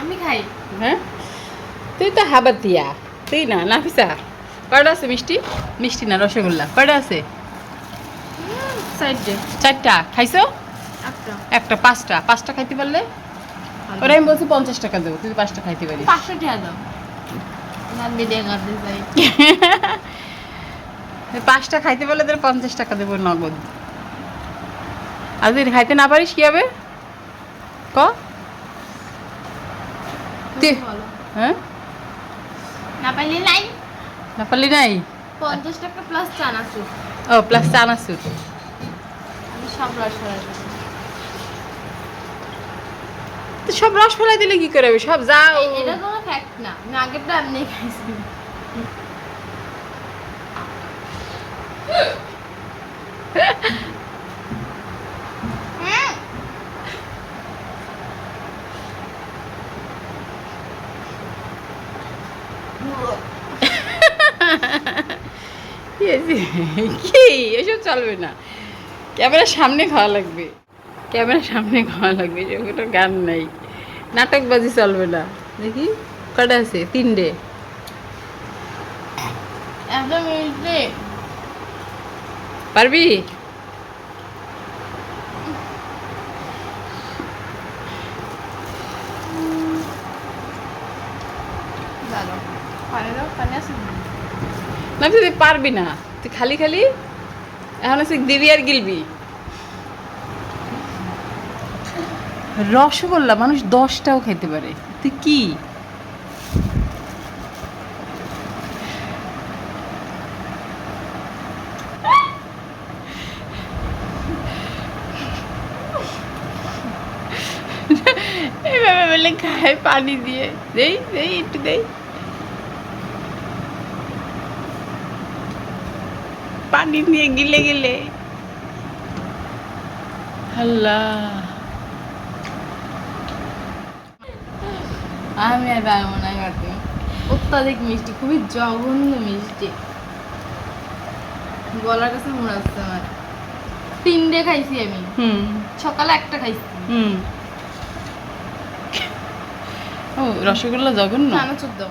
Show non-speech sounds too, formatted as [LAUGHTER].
আমি খাই। হ্যাঁ? তুই তো হাবাতিয়া তুই না নাফিসা। কয়টা আছে মিষ্টি? মিষ্টি না রসগোল্লা। কয়টা আছে? চারটা। খাইছো? একটা। পাঁচটা। পাঁচটা খাইতে পারলে? ওরা আমি বলছি পঞ্চাশ টাকা দেবো। তুই পাঁচটা খাইতে পাঁচশো টাকা দাও। চাই। [LAUGHS] পাঁচটা খাইতে পারলে তোর পঞ্চাশ টাকা দেবো নগদ। আর যদি খাইতে না পারিস কি হবে? ক? তুই হ্যাঁ? না পাইলে নাই। না পারলি নাই? পঞ্চাশ টাকা প্লাস চানাচুর। ও প্লাস চানাচুর। আমি সব রস। তো সব রস ফেলাই দিলে কি করে হবে? সব যা এটা কোনো ফ্যাক্ট না। আগেরটা এমনি খাইছি। [LAUGHS] কি? এসব চলবে না। ক্যামেরার সামনে খাওয়া লাগবে। ক্যামেরার সামনে খাওয়া লাগবে কোনো গান নাই। নাটকবাজি চলবে না। দেখি কটা আছে? তিনটে। পারবি দাঁড়ো পানি দাও পানি আছে না তুই পারবি না। তুই খালি খালি, এখন আছে দিবি আর গিলবি। রসগোল্লা মানুষ দশটাও খেতে পারে। তুই কি? এভাবে বলে খায় পানি দিয়ে। দেই দেই, একটু দেই। পানি নিয়ে গিলে গিলে। আল্লাহ। আমি আর পারব না কাটতে অত্যাধিক মিষ্টি খুবই জঘন্য মিষ্টি। গলার কাছে মনে আসছে আমার। তিনটে খাইছি আমি। হুম। সকালে একটা খাইছি। হুম। ও রসগোল্লা জঘন্য? চানাচুর দাও